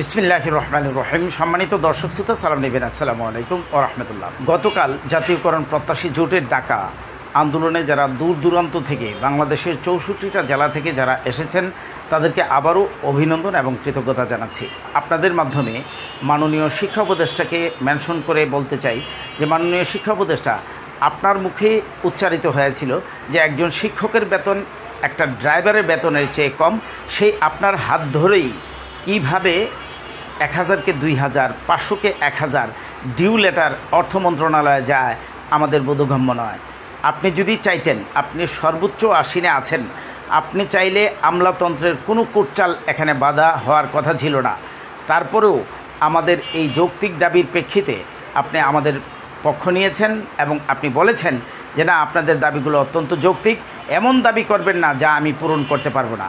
বিসমিল্লাহ রহমান রহিম সম্মানিত দর্শক শ্রোতা, সালাম নেবেন। আসসালামু আলাইকুম ও রহমতুল্লাহ। গতকাল জাতীয়করণ প্রত্যাশী জোটের ডাকা আন্দোলনে যারা দূর দূরান্ত থেকে বাংলাদেশের চৌষট্টিটা জেলা থেকে যারা এসেছেন, তাদেরকে আবারও অভিনন্দন এবং কৃতজ্ঞতা জানাচ্ছি। আপনাদের মাধ্যমে মাননীয় শিক্ষা উপদেষ্টাকে মেনশন করে বলতে চাই যে, মাননীয় শিক্ষা উপদেষ্টা, আপনার মুখে উচ্চারিত হয়েছিল যে, একজন শিক্ষকের বেতন, একটা ড্রাইভারের বেতনের চেয়ে কম। সেই আপনার হাত ধরেই কীভাবে এক হাজারকে দুই হাজার, পাঁচশোকে এক হাজার, ডিউ লেটার অর্থ মন্ত্রণালয়ে যায়, আমাদের বোধগম্য নয়। আপনি যদি চাইতেন, আপনি সর্বোচ্চ আসীনে আছেন, আপনি চাইলে আমলাতন্ত্রের কোনো কুটচাল এখানে বাধা হওয়ার কথা ছিল না। তারপরেও আমাদের এই যৌক্তিক দাবির প্রেক্ষিতে আপনি আমাদের পক্ষ নিয়েছেন এবং আপনি বলেছেন যে না, আপনাদের দাবিগুলো অত্যন্ত যৌক্তিক। এমন দাবি করবেন না যা আমি পূরণ করতে পারব না।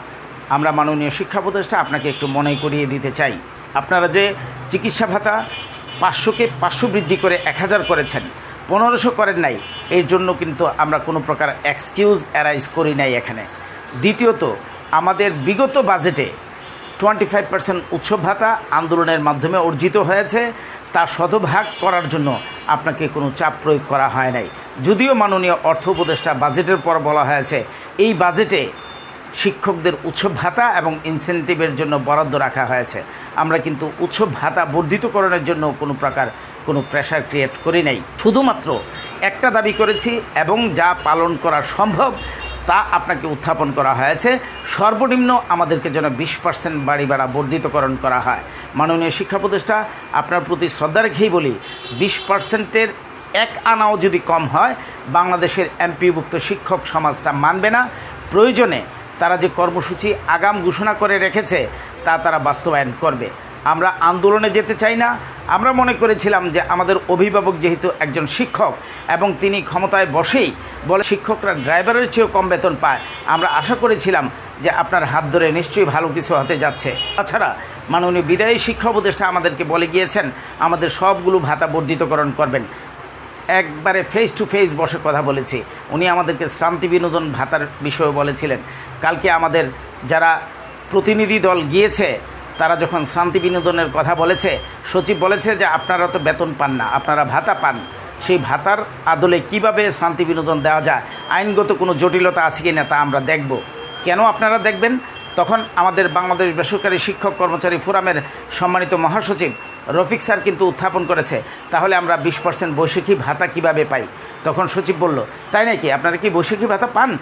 আমরা মাননীয় শিক্ষা উপদেষ্টা আপনাকে একটু মনে করিয়ে দিতে চাই। আপনারা যে চিকিৎসা ভাতা পাঁচশোকে পাঁচশো বৃদ্ধি করে এক হাজার করেছেন, পনেরোশো করেন নাই, এর জন্য কিন্তু আমরা কোনো প্রকার এক্সকিউজ অ্যারাইজ করি নাই এখানে। দ্বিতীয়ত, আমাদের বিগত বাজেটে টোয়েন্টি ফাইভ পার্সেন্ট উৎসব ভাতা আন্দোলনের মাধ্যমে অর্জিত হয়েছে, তা শতভাগ করার জন্য আপনাকে কোনো চাপ প্রয়োগ করা হয় নাই। যদিও মাননীয় অর্থ উপদেষ্টা বাজেটের পর বলা হয়েছে, এই বাজেটে শিক্ষকদের উৎসব ভাতা এবং ইনসেন্টিভের জন্য বরাদ্দ রাখা হয়েছে। আমরা কিন্তু উৎসব ভাতা বর্ধিতকরণের জন্য কোনো প্রকার কোনো প্রেশার ক্রিয়েট করি নাই। শুধুমাত্র একটা দাবি করেছি এবং যা পালন করা সম্ভব তা আপনাকে উত্থাপন করা হয়েছে। সর্বনিম্ন আমাদেরকে যেন বিশ পার্সেন্ট বাড়ি ভাড়া বর্ধিতকরণ করা হয়। মাননীয় শিক্ষা উপদেষ্টা আপনার প্রতি শ্রদ্ধা রেখেই বলি, বিশ পার্সেন্টের এক আনাও যদি কম হয়, বাংলাদেশের এমপিভুক্ত শিক্ষক সমাজ তা মানবে না। প্রয়োজনে তারা যে কর্মসূচি আগাম ঘোষণা করে রেখেছে, তা তারা বাস্তবায়ন করবে। আমরা আন্দোলনে যেতে চাই না। আমরা মনে করেছিলাম যে আমাদের অভিভাবক যেহেতু একজন শিক্ষক এবং তিনি ক্ষমতায় বসেই বলে শিক্ষকরা ড্রাইভারের চেয়েও কম বেতন পায়, আমরা আশা করেছিলাম যে আপনার হাত ধরে নিশ্চয়ই ভালো কিছু হতে যাচ্ছে। তাছাড়া মাননীয় বিদায়ী শিক্ষা উপদেষ্টা আমাদেরকে বলে গিয়েছেন, আমাদের সবগুলো ভাতা বর্ধিতকরণ করবেন। একবারে ফেস টু ফেস বসে কথা বলেছি। উনি আমাদেরকে শ্রান্তি বিনোদন ভাতার বিষয়ে বলেছিলেন। কালকে আমাদের যারা প্রতিনিধি দল গিয়েছে, তারা যখন শ্রান্তি বিনোদনের কথা বলেছে, সচিব বলেছে যে আপনারা তো বেতন পান না, আপনারা ভাতা পান। সেই ভাতার আদলে কীভাবে শান্তি বিনোদন দেওয়া যায়? আইনগত কোনো জটিলতা আছে কি না তা আমরা দেখব। কেন আপনারা দেখবেন? তখন আমাদের বাংলাদেশ বেসরকারি শিক্ষক কর্মচারী ফোরামের সম্মানিত মহাসচিব রফিক স্যার কিন্তু উত্থাপন করেছে। তাহলে আমরা বিশ পার্সেন্ট বৈশাখী ভাতা কীভাবে পাই? তখন সচিব বলল, তাই নাকি? আপনারা কি বৈশাখী ভাতা পান?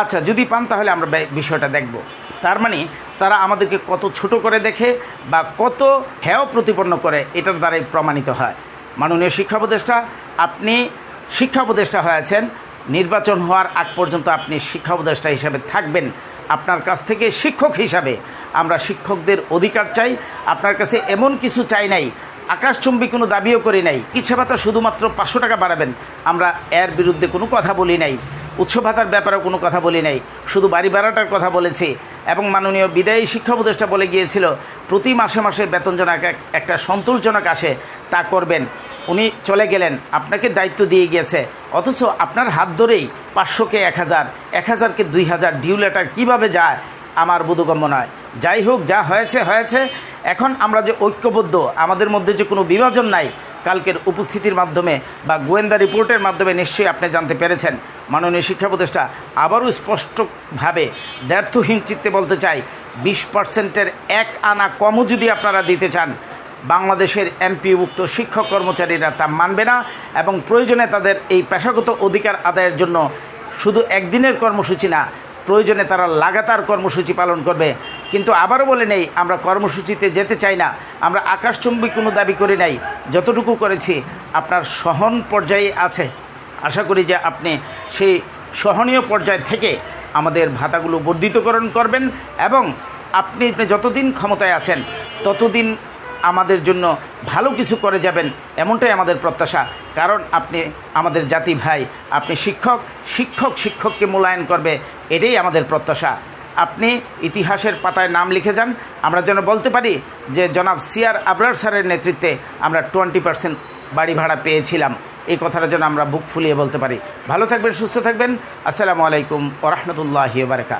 আচ্ছা যদি পান তাহলে আমরা বিষয়টা দেখব। তার মানে তারা আমাদেরকে কত ছোট করে দেখে বা কত হেয় প্রতিপন্ন করে, এটার দ্বারাই প্রমাণিত হয়। মাননীয় শিক্ষা উপদেষ্টা, আপনি শিক্ষা উপদেষ্টা হয়েছেন। নির্বাচন হওয়ার আগ পর্যন্ত আপনি শিক্ষা উপদেষ্টা হিসাবে থাকবেন। আপনার কাছ থেকে শিক্ষক হিসাবে আমরা শিক্ষকদের অধিকার চাই। আপনার কাছে এমন কিছু চাই নাই। আকাশচুম্বী কোনো দাবিও করি নাই। ইচ্ছে ভাতা শুধুমাত্র পাঁচশো টাকা বাড়াবেন। আমরা এর বিরুদ্ধে কোনো কথা বলি নাই। উৎস ভাতার ব্যাপারেও কোনো কথা বলি নাই। শুধু বাড়ি ভাড়াটার কথা বলেছি এবং মাননীয় বিদায়ী শিক্ষা উপদেষ্টা বলে গিয়েছিল, প্রতি মাসে মাসে বেতনজনক এক- একটা সন্তোষজনক আসে, তা করবেন। উনি চলে গেলেন। আপনাকে দায়িত্ব দিয়ে গিয়েছে। অথচ আপনার হাত ধরেই পাঁচশোকে এক হাজার, এক হাজারকে দুই হাজার ডিউ লেটার কীভাবে যায় আমার বোধগম্য নয়। যাই হোক, যা হয়েছে হয়েছে। এখন আমরা যে ঐক্যবদ্ধ, আমাদের মধ্যে যে কোনো বিভাজন নাই, কালকের উপস্থিতির মাধ্যমে বা গোয়েন্দা রিপোর্টের মাধ্যমে নিশ্চয়ই আপনি জানতে পেরেছেন। মাননীয় শিক্ষা উপদেষ্টা, আবারও স্পষ্টভাবে ব্যর্থহীন চিত্তে বলতে চাই, বিশ পার্সেন্টের এক আনা কমও যদি আপনারা দিতে চান বাংলাদেশের এমপিভুক্ত শিক্ষক কর্মচারীরা তা মানবে না এবং প্রয়োজনে তাদের এই পেশাগত অধিকার আদায়ের জন্য শুধু একদিনের কর্মসূচি না, প্রয়োজনে তারা লাগাতার কর্মসূচি পালন করবে। কিন্তু আবারও বলে নেই, আমরা কর্মসূচিতে যেতে চাই না, আমরা আকাশচুম্বী কোনো দাবি করি নাই, যতটুকু করেছি আপনার সহন পর্যায়ে আছে। আশা করি যে আপনি সেই সহনীয় পর্যায় থেকে আমাদের ভাতাগুলো বর্ধিতকরণ করবেন এবং আপনি যতদিন ক্ষমতায় আছেন, ততদিন আমাদের জন্য ভালো কিছু করে যাবেন, এমনটাই আমাদের প্রত্যাশা। কারণ আপনি আমাদের জাতি ভাই, আপনি শিক্ষক শিক্ষক শিক্ষককে মূল্যায়ন করবে, এটাই আমাদের প্রত্যাশা। আপনি ইতিহাসের পাতায় নাম লিখে যান, আমরা যেন বলতে পারি যে জনাব সিআর আবরার স্যারের নেতৃত্বে আমরা টোয়েন্টি পার্সেন্ট বাড়ি ভাড়া পেয়েছিলাম। এই কথাটা যেন আমরা বুক ফুলিয়ে বলতে পারি। ভালো থাকবেন, সুস্থ থাকবেন। আসসালামু আলাইকুম ওরহমতুল্লাহি বারকা